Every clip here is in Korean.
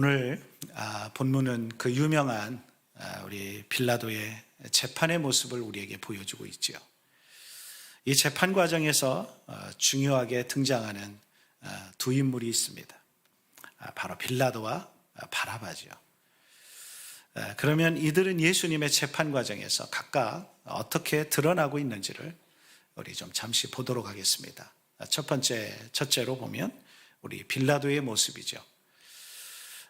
오늘 아, 본문은 그 유명한 아, 우리 빌라도의 재판의 모습을 우리에게 보여주고 있지요. 이 재판 과정에서 어, 중요하게 등장하는 아, 두 인물이 있습니다. 아, 바로 빌라도와 아, 바라바지요. 아, 그러면 이들은 예수님의 재판 과정에서 각각 어떻게 드러나고 있는지를 우리 좀 잠시 보도록 하겠습니다. 아, 첫 번째, 첫째로 보면 우리 빌라도의 모습이죠.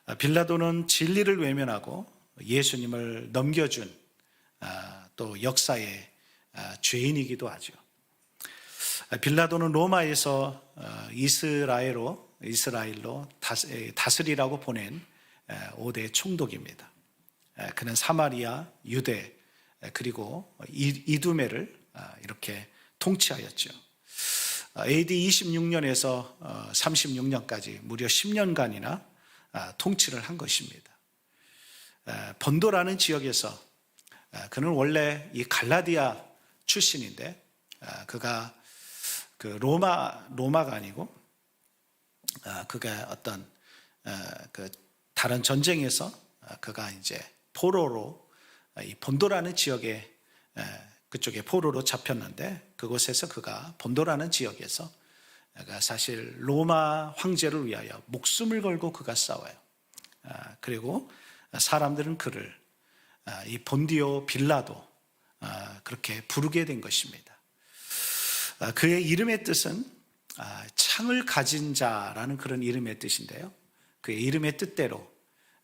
아, 빌라도는 진리를 외면하고 예수님을 넘겨준 아, 또 역사의 아, 죄인이기도 하죠. 아, 빌라도는 로마에서 어, 이스라엘로 이스라엘로 다스리라고 보낸 5대 총독입니다. 에, 그는 사마리아, 유대 에, 그리고 이- 이두메를 아, 이렇게 통치하였죠. 아, AD 26년에서 36년까지 무려 10년간이나 아, 통치를 한 것입니다. 에, 번도라는 지역에서 아, 그는 원래 이 갈라디아 출신인데 아, 그가 그 로마 로마가 아니고 아, 그가 어떤 아, 그 다른 전쟁에서 아, 그가 이제 포로로 아, 이 본도라는 지역에 에, 그쪽에 포로로 잡혔는데 그곳에서 그가 본도라는 지역에서 그가 사실 로마 황제를 위하여 목숨을 걸고 그가 싸워요. 아, 그리고 사람들은 그를 아, 이 본디오 빌라도 아, 그렇게 부르게 된 것입니다. 아, 그의 이름의 뜻은 아, 창을 가진 자라는 그런 이름의 뜻인데요. 그의 이름의 뜻대로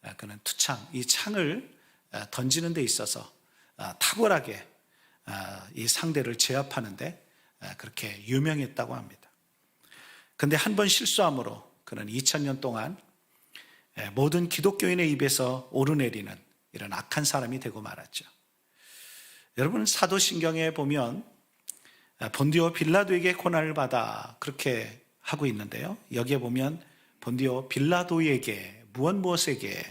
아, 그는 투창, 이 창을 아, 던지는 데 있어서 아, 탁월하게 아, 이 상대를 제압하는데 아, 그렇게 유명했다고 합니다. 근데 한 번 실수함으로 그는 2000년 동안 예, 모든 기독교인의 입에서 오르내리는 이런 악한 사람이 되고 말았죠. 여러분 사도신경에 보면 아, 본디오 빌라도에게 고난을 받아 그렇게 하고 있는데요. 여기에 보면 본디오 빌라도에게 무엇 무엇에게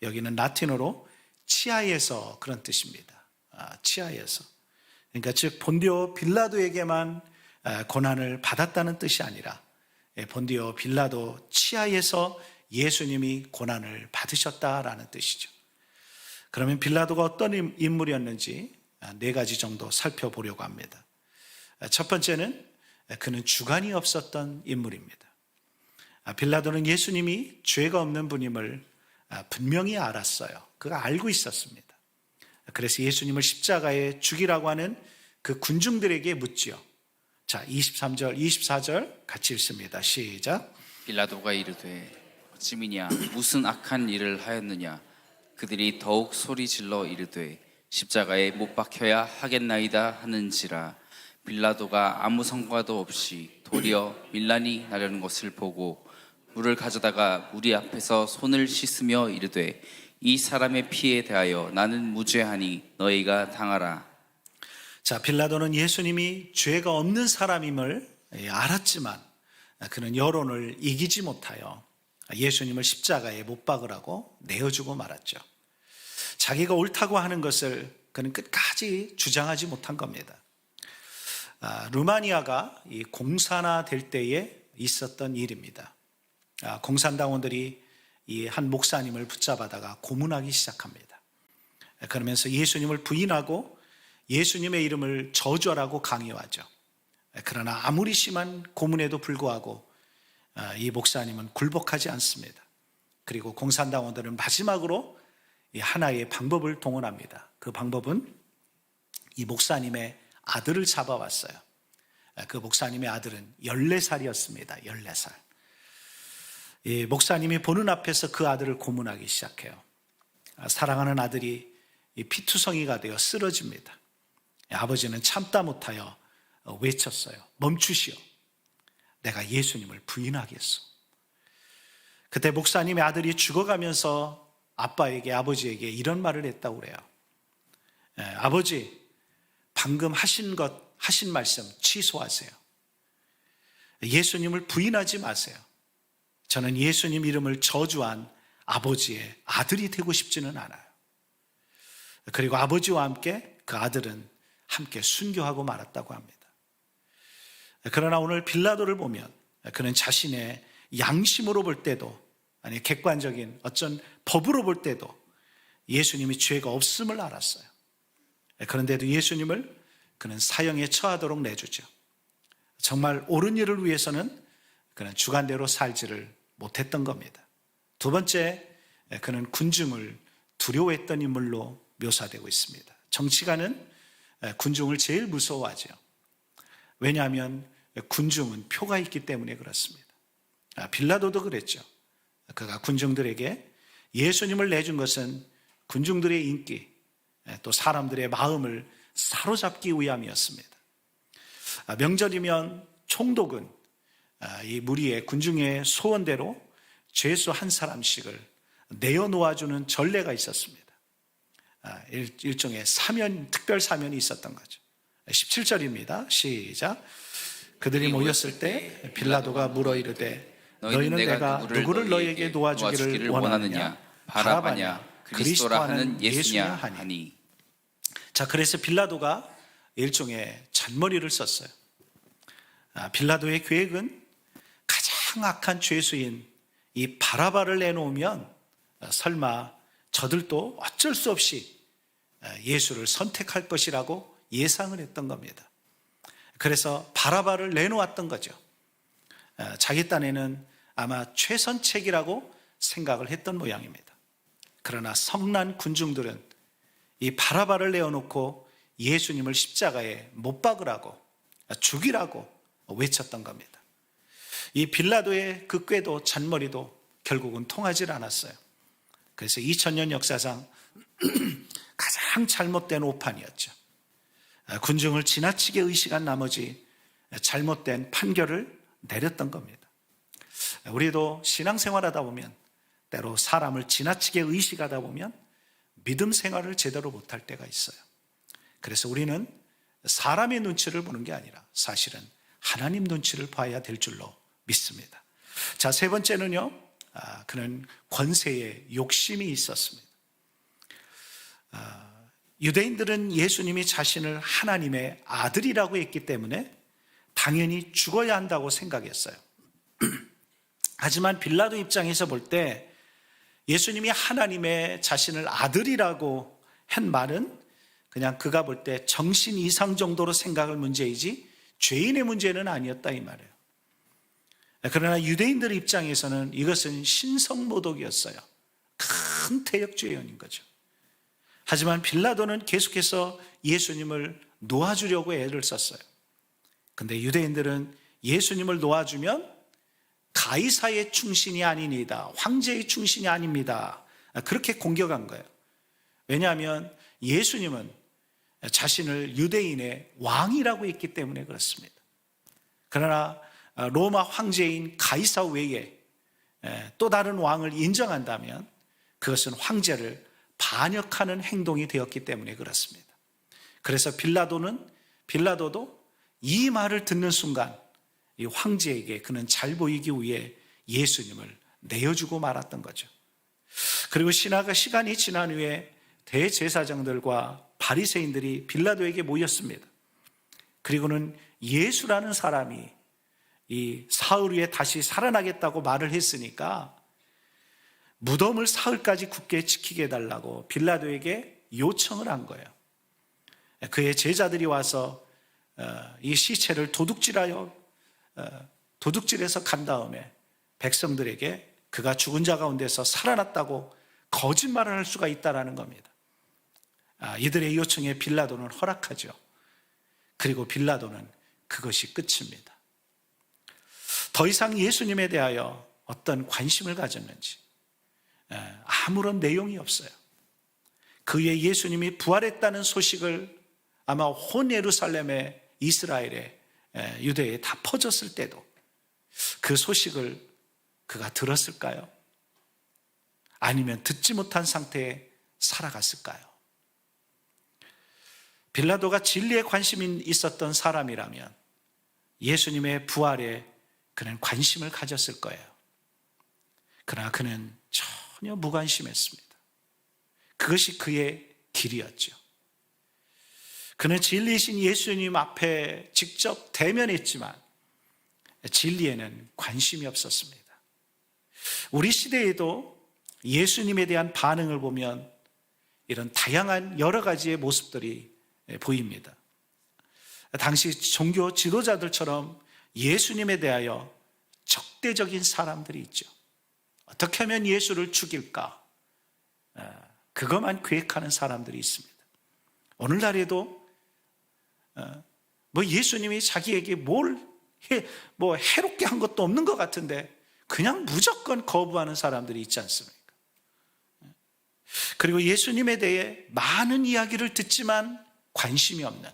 여기는 라틴어로 치아에서 그런 뜻입니다. 아, 치아에서. 그러니까 즉 본디오 빌라도에게만 아, 고난을 받았다는 뜻이 아니라 예, 본디오 빌라도 치아에서 예수님이 고난을 받으셨다라는 뜻이죠. 그러면 빌라도가 어떤 인- 인물이었는지 아, 네 가지 정도 살펴보려고 합니다. 아, 첫 번째는 그는 주관이 없었던 인물입니다. 아, 빌라도는 예수님이 죄가 없는 분임을 아, 분명히 알았어요. 그가 알고 있었습니다. 그래서 예수님을 십자가에 죽이라고 하는 그 군중들에게 묻지요. 자, 23절, 24절 같이 읽습니다. 시작. 빌라도가 이르되 어찌미냐 무슨 악한 일을 하였느냐 그들이 더욱 소리 질러 이르되 십자가에 못 박혀야 하겠나이다 하는지라 빌라도가 아무 성과도 없이 도리어 밀란이 나려는 것을 보고 물을 가져다가 우리 앞에서 손을 씻으며 이르되 이 사람의 피에 대하여 나는 무죄하니 너희가 당하라 자, 빌라도는 예수님이 죄가 없는 사람임을 예, 알았지만 그는 여론을 이기지 못하여 예수님을 십자가에 못 박으라고 내어주고 말았죠. 자기가 옳다고 하는 것을 그는 끝까지 주장하지 못한 겁니다. 아, 루마니아가 이 공산화 될 때에 있었던 일입니다. 아, 공산당원들이 이 한 목사님을 붙잡아다가 고문하기 시작합니다. 그러면서 예수님을 부인하고 예수님의 이름을 저주하라고 강요하죠. 그러나 아무리 심한 고문에도 불구하고 아, 이 목사님은 굴복하지 않습니다. 그리고 공산당원들은 마지막으로 이 하나의 방법을 동원합니다. 그 방법은 이 목사님의 아들을 잡아왔어요. 아, 그 목사님의 아들은 14살이었습니다. 14살. 이 목사님이 보는 앞에서 그 아들을 고문하기 시작해요. 아, 사랑하는 아들이 이 피투성이가 되어 쓰러집니다. 아버지는 참다 못하여 어, 외쳤어요. 멈추시오. 내가 예수님을 부인하겠소. 그때 목사님의 아들이 죽어가면서 아빠에게 아버지에게 이런 말을 했다고 그래요. 예, 아버지, 방금 하신 것, 하신 말씀 취소하세요. 예수님을 부인하지 마세요. 저는 예수님 이름을 저주한 아버지의 아들이 되고 싶지는 않아요. 그리고 아버지와 함께 그 아들은 함께 순교하고 말았다고 합니다. 그러나 오늘 빌라도를 보면 그는 자신의 양심으로 볼 때도 아니 객관적인 어쩐 법으로 볼 때도 예수님이 죄가 없음을 알았어요. 그런데도 예수님을 그는 사형에 처하도록 내주죠. 정말 옳은 일을 위해서는 그는 주관대로 살지를 못했던 겁니다. 두 번째, 그는 군중을 두려워했던 인물로 묘사되고 있습니다. 정치가는 군중을 제일 무서워하죠. 왜냐하면 군중은 표가 있기 때문에 그렇습니다. 아, 빌라도도 그랬죠. 그가 군중들에게 예수님을 내준 것은 군중들의 인기, 또 사람들의 마음을 사로잡기 위함이었습니다. 아, 명절이면 총독은 아, 이 무리의 군중의 소원대로 죄수 한 사람씩을 내어 놓아주는 전례가 있었습니다. 아, 일- 일종의 사면, 특별 사면이 있었던 거죠. 17절입니다. 시작. 그들이 모였을 때 빌라도가 물어 이르되 너희는 내가 누구를 너희에게 놓아주기를 원하느냐 바라바냐 그리스도라 하는 예수냐 하니 자 그래서 빌라도가 일종의 잔머리를 썼어요. 아, 빌라도의 계획은 가장 악한 죄수인 이 바라바를 내놓으면 어, 설마 저들도 어쩔 수 없이 어, 예수를 선택할 것이라고 예상을 했던 겁니다. 그래서 바라바를 내놓았던 거죠. 어, 자기 딴에는 아마 최선책이라고 생각을 했던 모양입니다. 그러나 성난 군중들은 이 바라바를 내어놓고 예수님을 십자가에 못 박으라고 죽이라고 외쳤던 겁니다. 이 빌라도의 그 꾀도 잔머리도 결국은 통하지 않았어요. 그래서 2000년 역사상 가장 잘못된 오판이었죠. 아, 군중을 지나치게 의식한 나머지 잘못된 판결을 내렸던 겁니다. 우리도 신앙생활 하다 보면 때로 사람을 지나치게 의식하다 보면 믿음 생활을 제대로 못할 때가 있어요. 그래서 우리는 사람의 눈치를 보는 게 아니라 사실은 하나님 눈치를 봐야 될 줄로 믿습니다. 자, 세 번째는요, 아, 그는 권세에 욕심이 있었습니다. 아, 유대인들은 예수님이 자신을 하나님의 아들이라고 했기 때문에 당연히 죽어야 한다고 생각했어요. 하지만 빌라도 입장에서 볼 때 예수님이 하나님의 자신을 아들이라고 한 말은 그냥 그가 볼 때 정신 이상 정도로 생각을 문제이지 죄인의 문제는 아니었다 이 말이에요. 그러나 유대인들 입장에서는 이것은 신성모독이었어요. 큰 태역죄연인 거죠. 하지만 빌라도는 계속해서 예수님을 놓아주려고 애를 썼어요. 근데 유대인들은 예수님을 놓아주면 가이사의 충신이 아니니다. 황제의 충신이 아닙니다. 그렇게 공격한 거예요. 왜냐하면 예수님은 자신을 유대인의 왕이라고 했기 때문에 그렇습니다. 그러나 로마 황제인 가이사 외에 또 다른 왕을 인정한다면 그것은 황제를 반역하는 행동이 되었기 때문에 그렇습니다. 그래서 빌라도는 빌라도도 이 말을 듣는 순간 이 황제에게 그는 잘 보이기 위해 예수님을 내어주고 말았던 거죠. 그리고 신화가 시간이 지난 후에 대제사장들과 바리새인들이 빌라도에게 모였습니다. 그리고는 예수라는 사람이 이 사흘 후에 다시 살아나겠다고 말을 했으니까 무덤을 사흘까지 굳게 지키게 해달라고 빌라도에게 요청을 한 거예요. 그의 제자들이 와서 어, 이 시체를 도둑질하여 어, 도둑질해서 간 다음에 백성들에게 그가 죽은 자 가운데서 살아났다고 거짓말을 할 수가 있다라는 겁니다. 아, 이들의 요청에 빌라도는 허락하죠. 그리고 빌라도는 그것이 끝입니다. 더 이상 예수님에 대하여 어떤 관심을 가졌는지 에, 아무런 내용이 없어요. 그의 예수님이 부활했다는 소식을 아마 온 예루살렘에 이스라엘에 에, 유대에 다 퍼졌을 때도 그 소식을 그가 들었을까요? 아니면 듣지 못한 상태에 살아갔을까요? 빌라도가 진리에 관심이 있었던 사람이라면 예수님의 부활에 그는 관심을 가졌을 거예요. 그러나 그는 전혀 무관심했습니다. 그것이 그의 길이었죠. 그는 진리이신 예수님 앞에 직접 대면했지만 진리에는 관심이 없었습니다. 우리 시대에도 예수님에 대한 반응을 보면 이런 다양한 여러 가지의 모습들이 보입니다. 당시 종교 지도자들처럼 예수님에 대하여 적대적인 사람들이 있죠. 어떻게 하면 예수를 죽일까? 아, 그것만 계획하는 사람들이 있습니다. 오늘날에도 어, 뭐 예수님이 자기에게 뭘 해, 뭐 해롭게 한 것도 없는 것 같은데 그냥 무조건 거부하는 사람들이 있지 않습니까? 그리고 예수님에 대해 많은 이야기를 듣지만 관심이 없는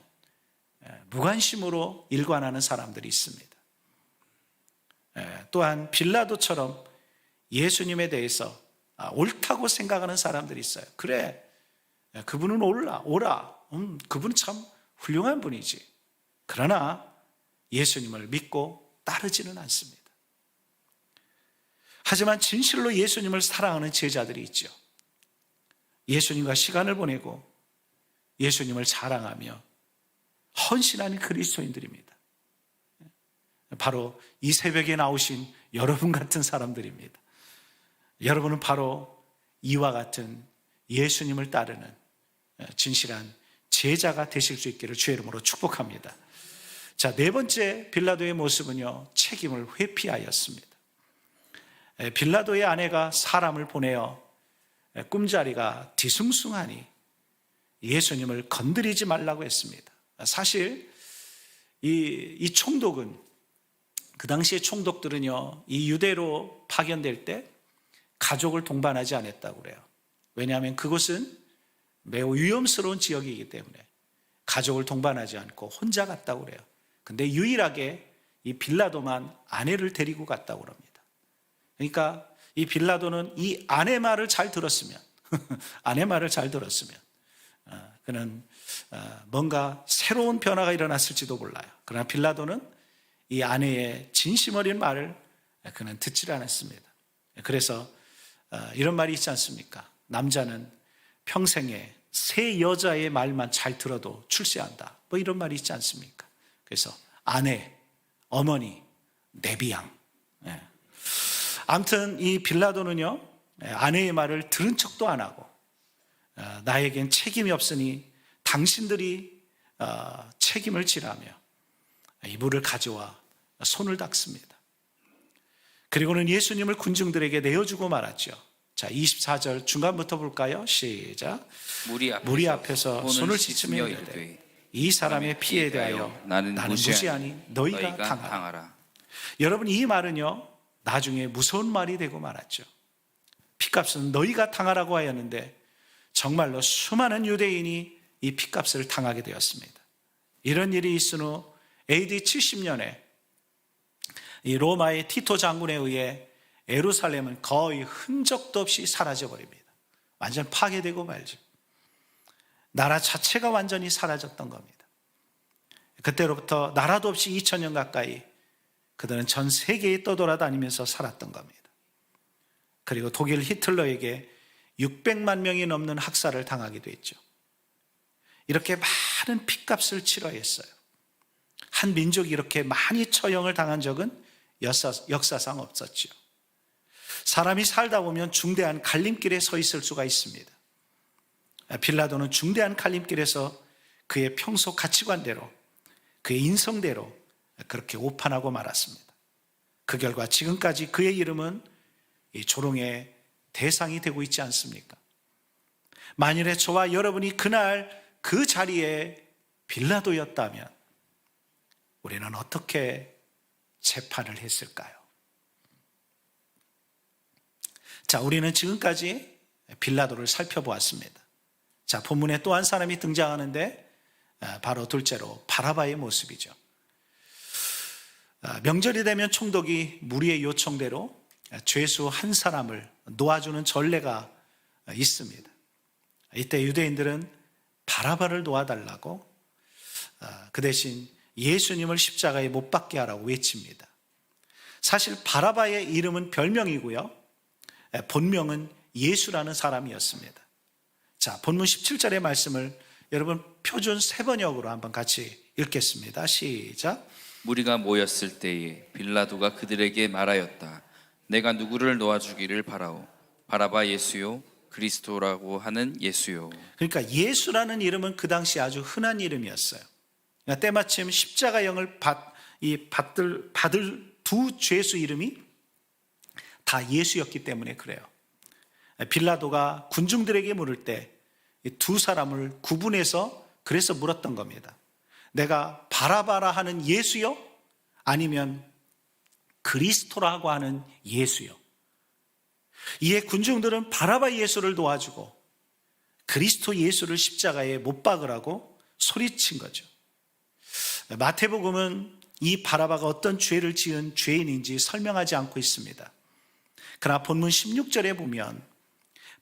예, 무관심으로 일관하는 사람들이 있습니다. 예, 또한 빌라도처럼 예수님에 대해서 아, 옳다고 생각하는 사람들이 있어요. 그래, 예, 그분은 올라, 오라. 음, 그분은 참 훌륭한 분이지. 그러나 예수님을 믿고 따르지는 않습니다. 하지만 진실로 예수님을 사랑하는 제자들이 있죠. 예수님과 시간을 보내고 예수님을 자랑하며 헌신하는 그리스도인들입니다. 바로 이 새벽에 나오신 여러분 같은 사람들입니다. 여러분은 바로 이와 같은 예수님을 따르는 진실한 제자가 되실 수 있기를 주의 이름으로 축복합니다. 자, 네 번째 빌라도의 모습은요, 책임을 회피하였습니다. 에, 빌라도의 아내가 사람을 보내어 에, 꿈자리가 뒤숭숭하니 예수님을 건드리지 말라고 했습니다. 사실 이, 이 총독은 그 당시의 총독들은요, 이 유대로 파견될 때 가족을 동반하지 않았다고 그래요. 왜냐하면 그곳은 매우 위험스러운 지역이기 때문에 가족을 동반하지 않고 혼자 갔다고 그래요. 근데 유일하게 이 빌라도만 아내를 데리고 갔다고 합니다. 그러니까 이 빌라도는 이 아내 말을 잘 들었으면 아내 말을 잘 들었으면 어, 그는 어, 뭔가 새로운 변화가 일어났을지도 몰라요. 그러나 빌라도는 이 아내의 진심 어린 말을 그는 듣질 않았습니다. 그래서 어, 이런 말이 있지 않습니까? 남자는 평생에 세 여자의 말만 잘 들어도 출세한다. 뭐 이런 말이 있지 않습니까? 그래서 아내, 어머니, 내비양. 예. 아무튼 이 빌라도는요, 예, 아내의 말을 들은 척도 안 하고, 어, 나에겐 책임이 없으니 당신들이 어, 책임을 지라며 이불을 가져와 손을 닦습니다. 그리고는 예수님을 군중들에게 내어주고 말았죠. 자, 24절 중간부터 볼까요? 시작. 무리 앞에서, 무리 앞에서 손을 씻으며 이르되 이 사람의 피에 대하여 나는, 무시하니 너희가, 당하라. 당하라. 여러분 이 말은요 나중에 무서운 말이 되고 말았죠. 피값은 너희가 당하라고 하였는데 정말로 수많은 유대인이 이 피값을 당하게 되었습니다. 이런 일이 있은 후 AD 70년에 이 로마의 티토 장군에 의해 에루살렘은 거의 흔적도 없이 사라져 버립니다. 완전 파괴되고 말죠. 나라 자체가 완전히 사라졌던 겁니다. 그때로부터 나라도 없이 2000년 가까이 그들은 전 세계에 떠돌아다니면서 살았던 겁니다. 그리고 독일 히틀러에게 600만 명이 넘는 학살을 당하기도 했죠. 이렇게 많은 핏값을 치러했어요. 한 민족이 이렇게 많이 처형을 당한 적은 역사, 역사상 없었죠. 사람이 살다 보면 중대한 갈림길에 서 있을 수가 있습니다. 빌라도는 중대한 갈림길에서 그의 평소 가치관대로 그의 인성대로 그렇게 오판하고 말았습니다. 그 결과 지금까지 그의 이름은 이 조롱의 대상이 되고 있지 않습니까? 만일에 저와 여러분이 그날 그 자리에 빌라도였다면 우리는 어떻게 재판을 했을까요? 자, 우리는 지금까지 빌라도를 살펴보았습니다. 자, 본문에 또 한 사람이 등장하는데 아, 바로 둘째로 바라바의 모습이죠. 아, 명절이 되면 총독이 무리의 요청대로 죄수 한 사람을 놓아주는 전례가 있습니다. 이때 유대인들은 바라바를 놓아달라고 아, 그 대신 예수님을 십자가에 못 박게 하라고 외칩니다. 사실 바라바의 이름은 별명이고요. 본명은 예수라는 사람이었습니다. 자, 본문 17절의 말씀을 여러분 표준 세 번역으로 한번 같이 읽겠습니다. 시작. 무리가 모였을 때에 빌라도가 그들에게 말하였다. 내가 누구를 놓아 주기를 바라오 바라바 예수요 그리스도라고 하는 예수요 그러니까 예수라는 이름은 그 당시 아주 흔한 이름이었어요. 그러니까 때마침 십자가형을 받, 이 받들, 받을 두 죄수 이름이 다 예수였기 때문에 그래요. 빌라도가 군중들에게 물을 때 두 사람을 구분해서 그래서 물었던 겁니다. 내가 바라바라 하는 예수요? 아니면 그리스도라고 하는 예수요? 이에 군중들은 바라바 예수를 도와주고 그리스도 예수를 십자가에 못 박으라고 소리친 거죠. 마태복음은 이 바라바가 어떤 죄를 지은 죄인인지 설명하지 않고 있습니다. 그러나 본문 16절에 보면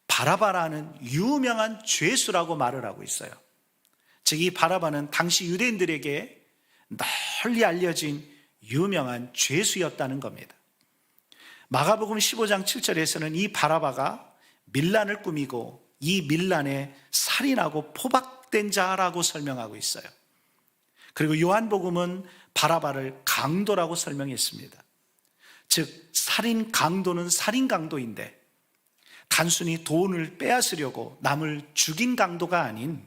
바라바라는 유명한 죄수라고 말을 하고 있어요. 즉, 이 바라바는 당시 유대인들에게 널리 알려진 유명한 죄수였다는 겁니다. 마가복음 15장 7절에서는 이 바라바가 밀란을 꾸미고 이 밀란에 살인하고 포박된 자라고 설명하고 있어요. 그리고 요한복음은 바라바를 강도라고 설명했습니다. 즉, 살인 강도는 살인 강도인데 단순히 돈을 빼앗으려고 남을 죽인 강도가 아닌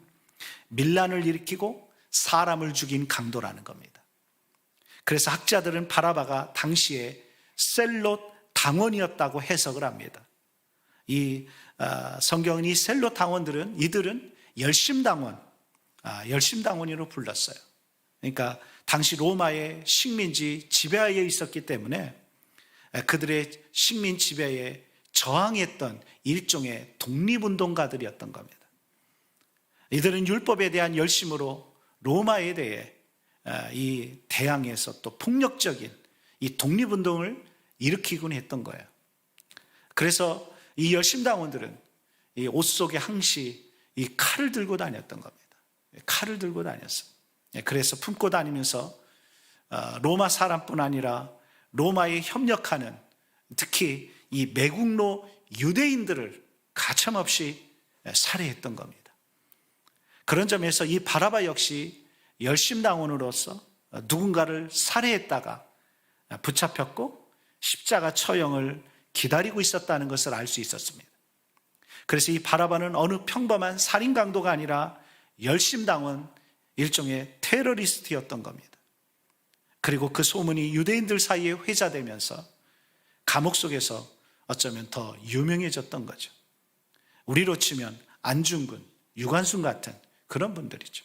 밀란을 일으키고 사람을 죽인 강도라는 겁니다. 그래서 학자들은 바라바가 당시에 셀롯 당원이었다고 해석을 합니다. 이 아, 성경은 이 셀롯 당원들은 이들은 열심당원, 아, 열심당원으로 불렀어요. 그러니까 당시 로마의 식민지 지배하에 있었기 때문에 그들의 식민 지배에 저항했던 일종의 독립운동가들이었던 겁니다. 이들은 율법에 대한 열심으로 로마에 대해 아, 이 대항해서 또 폭력적인 이 독립운동을 일으키곤 했던 거예요. 그래서 이 열심당원들은 이 옷 속에 항시 이 칼을 들고 다녔던 겁니다. 칼을 들고 다녔어. 그래서 품고 다니면서 어, 로마 사람뿐 아니라 로마에 협력하는 특히 이 매국노 유대인들을 가차없이 살해했던 겁니다. 그런 점에서 이 바라바 역시 열심당원으로서 누군가를 살해했다가 붙잡혔고 십자가 처형을 기다리고 있었다는 것을 알 수 있었습니다. 그래서 이 바라바는 어느 평범한 살인 강도가 아니라 열심당원 일종의 테러리스트였던 겁니다. 그리고 그 소문이 유대인들 사이에 회자되면서 감옥 속에서 어쩌면 더 유명해졌던 거죠. 우리로 치면 안중근, 유관순 같은 그런 분들이죠.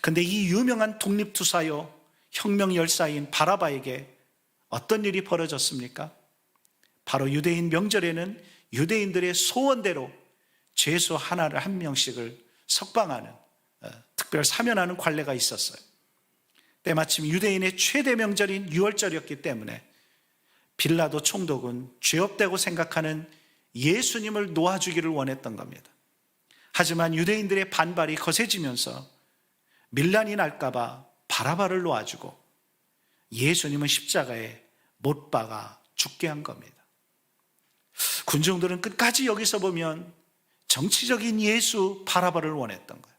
근데 이 유명한 독립투사요, 혁명 열사인 바라바에게 어떤 일이 벌어졌습니까? 바로 유대인 명절에는 유대인들의 소원대로 죄수 하나를 한 명씩을 석방하는 어, 특별 사면하는 관례가 있었어요. 때마침 유대인의 최대 명절인 6월절이었기 때문에 빌라도 총독은 죄 없다고 생각하는 예수님을 놓아주기를 원했던 겁니다. 하지만 유대인들의 반발이 거세지면서 밀란이 날까봐 바라바를 놓아주고 예수님은 십자가에 못 박아 죽게 한 겁니다. 군중들은 끝까지 여기서 보면 정치적인 예수 바라바를 원했던 거예요.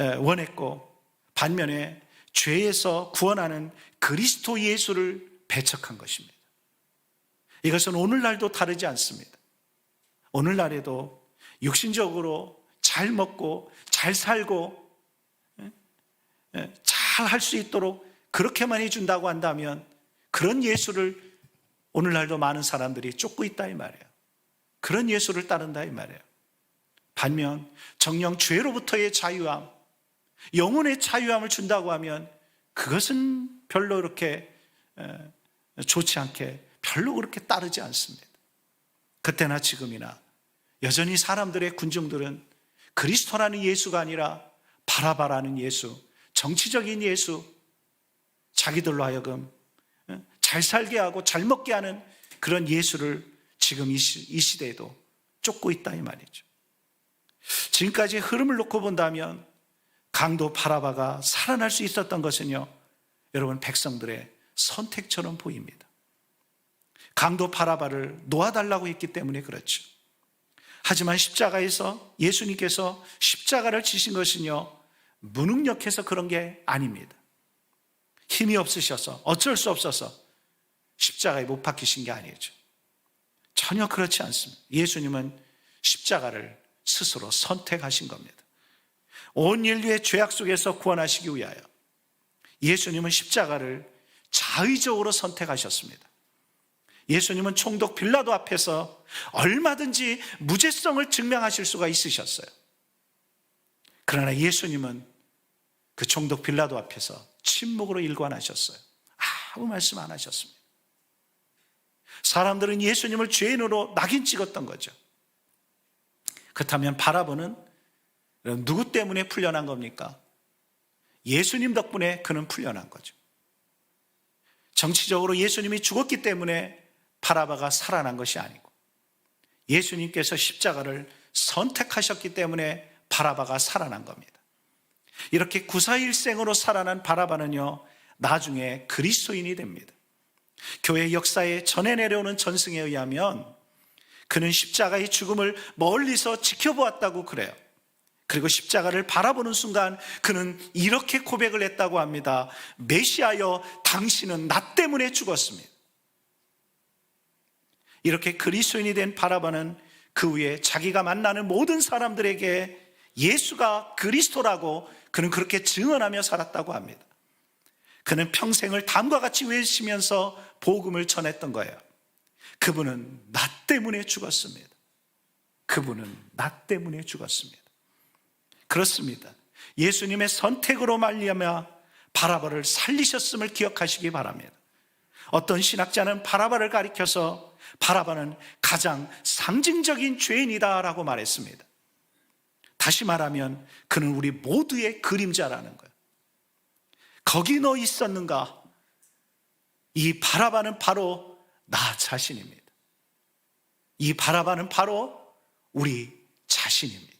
예, 원했고 반면에 죄에서 구원하는 그리스도 예수를 배척한 것입니다. 이것은 오늘날도 다르지 않습니다. 오늘날에도 육신적으로 잘 먹고 잘 살고 잘 할 수 있도록 그렇게만 해준다고 한다면 그런 예수를 오늘날도 많은 사람들이 쫓고 있다 이 말이에요. 그런 예수를 따른다 이 말이에요. 반면 정령 죄로부터의 자유함, 영혼의 자유함을 준다고 하면 그것은 별로 그렇게 좋지 않게 별로 그렇게 따르지 않습니다. 그때나 지금이나 여전히 사람들의 군중들은 그리스도라는 예수가 아니라 바라바라는 예수, 정치적인 예수, 자기들로 하여금 잘 살게 하고 잘 먹게 하는 그런 예수를 지금 이 시대에도 쫓고 있다 이 말이죠. 지금까지 흐름을 놓고 본다면 강도 바라바가 살아날 수 있었던 것은요, 여러분 백성들의 선택처럼 보입니다. 강도 바라바를 놓아달라고 했기 때문에 그렇죠. 하지만 십자가에서 예수님께서 십자가를 지신 것은요, 무능력해서 그런 게 아닙니다. 힘이 없으셔서 어쩔 수 없어서 십자가에 못 박히신 게 아니죠. 전혀 그렇지 않습니다. 예수님은 십자가를 스스로 선택하신 겁니다. 온 인류의 죄악 속에서 구원하시기 위하여 예수님은 십자가를 자의적으로 선택하셨습니다. 예수님은 총독 빌라도 앞에서 얼마든지 무죄성을 증명하실 수가 있으셨어요. 그러나 예수님은 그 총독 빌라도 앞에서 침묵으로 일관하셨어요. 아무 말씀 안 하셨습니다. 사람들은 예수님을 죄인으로 낙인 찍었던 거죠. 그렇다면 바라보는 누구 때문에 풀려난 겁니까? 예수님 덕분에 그는 풀려난 거죠. 정치적으로 예수님이 죽었기 때문에 바라바가 살아난 것이 아니고 예수님께서 십자가를 선택하셨기 때문에 바라바가 살아난 겁니다. 이렇게 구사일생으로 살아난 바라바는요, 나중에 그리스도인이 됩니다. 교회 역사에 전해 내려오는 전승에 의하면 그는 십자가의 죽음을 멀리서 지켜보았다고 그래요. 그리고 십자가를 바라보는 순간 그는 이렇게 고백을 했다고 합니다. 메시아여, 당신은 나 때문에 죽었습니다. 이렇게 그리스도인이 된 바라바는 그 후에 자기가 만나는 모든 사람들에게 예수가 그리스도라고 그는 그렇게 증언하며 살았다고 합니다. 그는 평생을 다음과 같이 외치면서 복음을 전했던 거예요. 그분은 나 때문에 죽었습니다. 그분은 나 때문에 죽었습니다. 그렇습니다. 예수님의 선택으로 말미암아 바라바를 살리셨음을 기억하시기 바랍니다. 어떤 신학자는 바라바를 가리켜서 바라바는 가장 상징적인 죄인이다라고 말했습니다. 다시 말하면 그는 우리 모두의 그림자라는 거예요. 거기 너 있었는가? 이 바라바는 바로 나 자신입니다. 이 바라바는 바로 우리 자신입니다.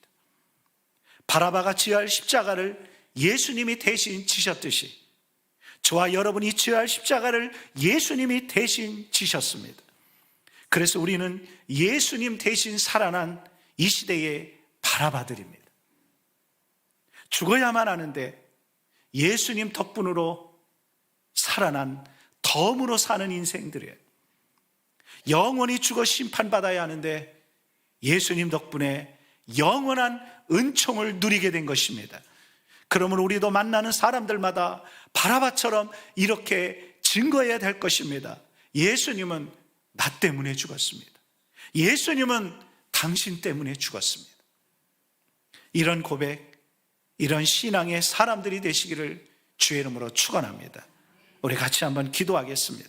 바라바가 지어야 할 십자가를 예수님이 대신 지셨듯이 저와 여러분이 지어야 할 십자가를 예수님이 대신 지셨습니다. 그래서 우리는 예수님 대신 살아난 이 시대의 바라바들입니다. 죽어야만 하는데 예수님 덕분으로 살아난 덤으로 사는 인생들이에요. 영원히 죽어 심판받아야 하는데 예수님 덕분에 영원한 은총을 누리게 된 것입니다. 그러면 우리도 만나는 사람들마다 바라바처럼 이렇게 증거해야 될 것입니다. 예수님은 나 때문에 죽었습니다. 예수님은 당신 때문에 죽었습니다. 이런 고백, 이런 신앙의 사람들이 되시기를 주의 이름으로 축원합니다. 우리 같이 한번 기도하겠습니다.